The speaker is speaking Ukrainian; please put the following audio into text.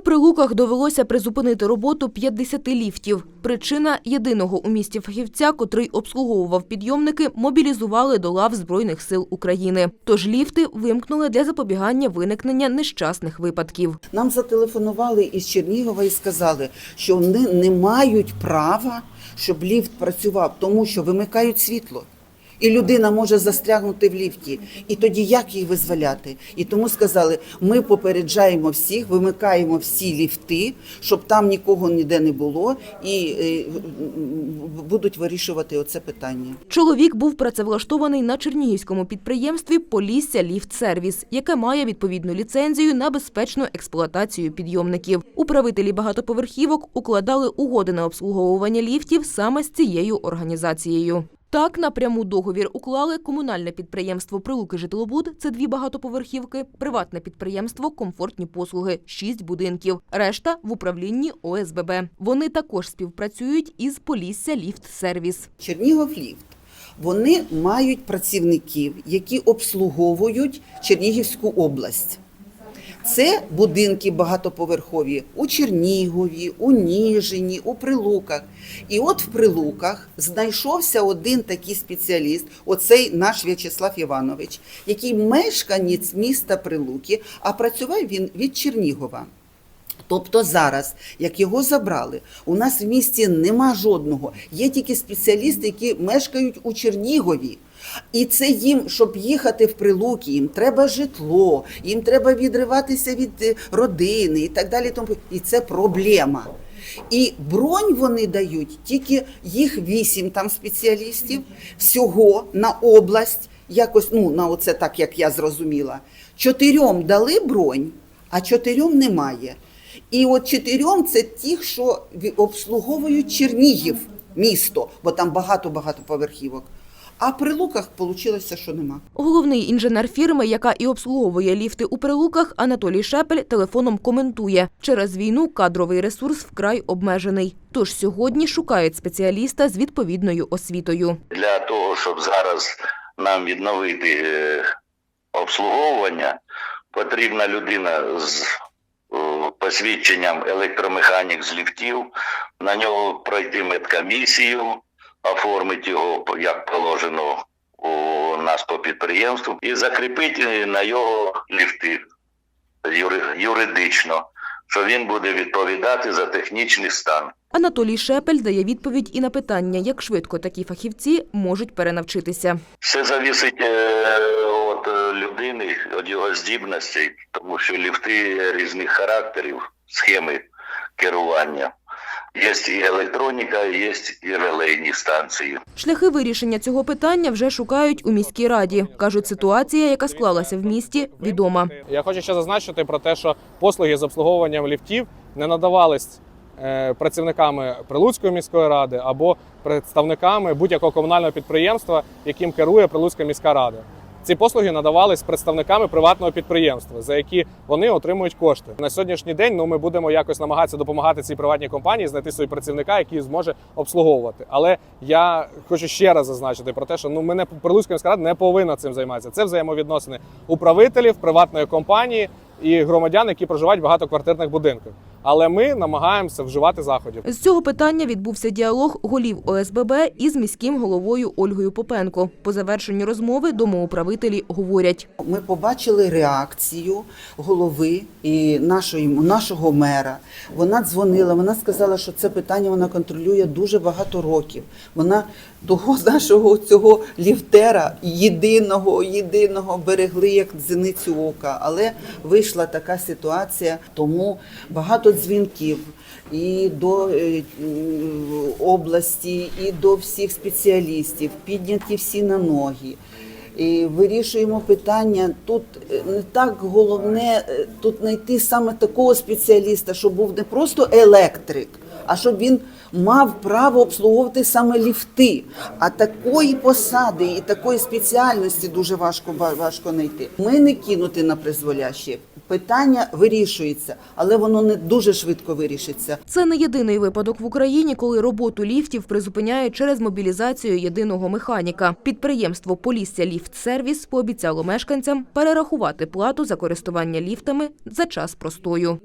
У прилуках довелося призупинити роботу 50 ліфтів. Причина єдиного у місті фахівця, котрий обслуговував підйомники, мобілізували до лав Збройних сил України. Тож ліфти вимкнули для запобігання виникнення нещасних випадків. Нам зателефонували із Чернігова і сказали, що вони не мають права, щоб ліфт працював, тому що вимикають світло. І людина може застрягнути в ліфті. І тоді як їх визволяти? І тому сказали, ми попереджаємо всіх, вимикаємо всі ліфти, щоб там нікого ніде не було, і е, будуть вирішувати оце питання. Чоловік був працевлаштований на чернігівському підприємстві Полісся Ліфтсервіс, яке має відповідну ліцензію на безпечну експлуатацію підйомників. Управителі багатоповерхівок укладали угоди на обслуговування ліфтів саме з цією організацією. Так, напряму договір уклали комунальне підприємство Прилуки Житлобуд це дві багатоповерхівки, приватне підприємство Комфортні послуги, шість будинків. Решта в управлінні ОСББ. Вони також співпрацюють із Полісся Ліфт-сервіс. Чернігов ліфт. Вони мають працівників, які обслуговують Чернігівську область. Це будинки багатоповерхові у Чернігові, у Ніжині, у Прилуках. І от в Прилуках знайшовся один такий спеціаліст, оцей наш В'ячеслав Іванович, який мешканець міста Прилуки, а працював він від Чернігова. Тобто зараз, як його забрали, у нас в місті нема жодного. Є тільки спеціалісти, які мешкають у Чернігові. І це їм, щоб їхати в Прилуки, їм треба житло, їм треба відриватися від е, родини і так далі. Тому і це проблема. І бронь вони дають тільки їх вісім там спеціалістів всього на область, якось ну на оце так, як я зрозуміла. Чотирьом дали бронь, а чотирьом немає. І от чотирьом це ті, що обслуговують Чернігів, місто, бо там багато-багато поверхівок. А при луках вийшло, що нема. Головний інженер фірми, яка і обслуговує ліфти у прилуках, Анатолій Шепель телефоном коментує: через війну кадровий ресурс вкрай обмежений. Тож сьогодні шукають спеціаліста з відповідною освітою. для того, щоб зараз нам відновити е, обслуговування, потрібна людина з посвідченням електромеханік з ліфтів, на нього пройти медкомісію, оформити його як положено у нас по підприємству і закріпити на його ліфти юри- юридично, що він буде відповідати за технічний стан. Анатолій Шепель дає відповідь і на питання, як швидко такі фахівці можуть перенавчитися. Все залежить е, від е, людини, від його здібностей, тому що ліфти різних характерів, схеми керування. Є і електроніка, є і релейні станції. Шляхи вирішення цього питання вже шукають у міській раді. кажуть, ситуація, яка склалася в місті, відома. Я хочу ще зазначити про те, що послуги з обслуговуванням ліфтів не надавались е, працівниками Прилуцької міської ради або представниками будь-якого комунального підприємства, яким керує Прилуцька міська рада. Ці послуги надавались представниками приватного підприємства, за які вони отримують кошти. На сьогоднішній день ну ми будемо якось намагатися допомагати цій приватній компанії знайти собі працівника, який зможе обслуговувати. Але я хочу ще раз зазначити про те, що ну ми не рада не повинна цим займатися. Це взаємовідносини управителів приватної компанії і громадян, які проживають в багатоквартирних будинках. Але ми намагаємося вживати заходів. З цього питання відбувся діалог голів ОСББ із міським головою Ольгою Попенко. По завершенню розмови домоуправителі говорять. Ми побачили реакцію голови і нашої, нашого мера. Вона дзвонила, вона сказала, що це питання вона контролює дуже багато років. Вона того нашого цього ліфтера єдиного, єдиного берегли як зеницю ока. Але вийшла така ситуація, тому багато дзвінків і до е, області, і до всіх спеціалістів, підняті всі на ноги. І вирішуємо питання. Тут е, не так головне е, тут знайти саме такого спеціаліста, щоб був не просто електрик, а щоб він мав право обслуговувати саме ліфти. А такої посади і такої спеціальності дуже важко важко знайти. Ми не кинути на призволяще. Питання вирішується, але воно не дуже швидко вирішиться. Це не єдиний випадок в Україні, коли роботу ліфтів призупиняють через мобілізацію єдиного механіка. Підприємство Полісся Ліфт-сервіс пообіцяло мешканцям перерахувати плату за користування ліфтами за час простою.